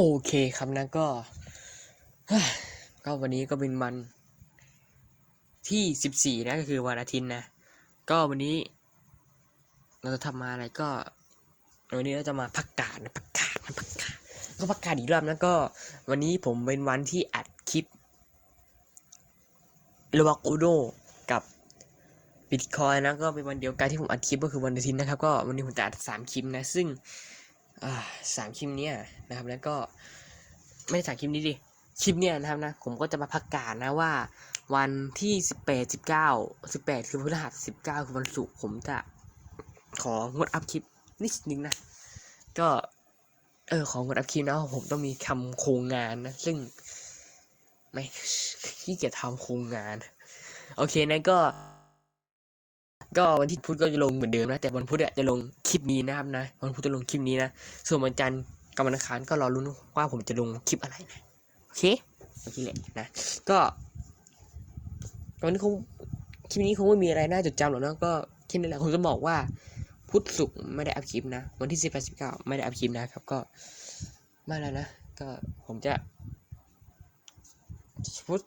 โอเคครับนะก็ ก็วันนี้ก็เป็นวันที่สิบสี่นะก็คือวันอาทิตย์นะ ก็วันนี้ เราจะทำมาอะไรก็ วันนี้เราจะมาพักกาดนะพักกาดนะพักกาดก็พักกาดอีกรอบนะก็ วันนี้ผมเป็นวันที่อัดคลิประวักโอโดกับบิตคอยนะก็เป็นวันเดียวกันที่ผมอัดคลิปก็คือวันอาทิตย์นะครับ ก็วันนี้ผมจะอัดสามคลิปนะ ซึ่ง สามคลิปเนี้ยนะครับ แล้วก็ไม่ได้สามคลิปนี้ดิคลิปเนี้ยนะครับนะผมก็จะมาประกาศนะว่า วันที่สิบแปดสิบเก้าสิบแปดคือพฤหัสสิบเก้าคือวันศุกร์ผมจะของดอัพคลิปนิดนึงนะ ก็เออของงดอัพคลิปนะผมต้องมีทำโครงงานนะ ซึ่งไม่ขี้เกียจทำโครงงาน โอเคนะก็ ก็วันที่พุธก็จะลงเหมือนเดิมนะ แต่วันพุธจะลงคลิปนี้นะครับนะ วันพุธจะลงคลิปนี้นะ ส่วนวันจันทร์กับวันอังคารก็รอรุ้นว่าผมจะลงคลิปอะไรนะ โอเค โอเคแหละนะ ก็วันนี้คงคลิปนี้คงไม่มีอะไรน่าจดจำหรอกนะก็แค่นี้แหละผมจะบอกว่าพุธศุกร์ไม่ได้อัพคลิปนะ วันที่สิบแปดสิบเก้าไม่ได้อัพคลิปนะครับ ก็ไม่อะไรนะ ก็ผมจะพุธ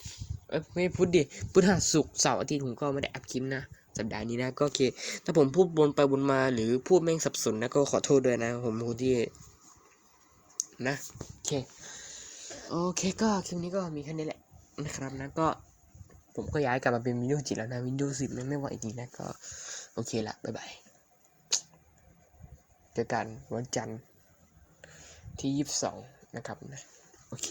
เอ้ยไม่พุธดิพุธหัสศุกร์เสาร์อาทิตย์ผมก็ไม่ได้อัพคลิปนะ สัปดาห์นี้นะ ก็โอเค ถ้าผมพูดวนไปวนมาหรือพูดแม่งสับสนนะก็ขอโทษด้วยนะ ผมเป็นคนที่นะโอเคโอเคก็คลิปนี้ก็มีแค่นี้แหละนะครับนะก็ผมก็ย้ายกลับมาเป็นวินโดว์จิแล้วนะวินโดว์สิบไม่ไม่ไหวจริงนะก็โอเคละบ๊ายบายเจอกันวันจันทร์ที่ยี่สิบสองนะครับนะโอเค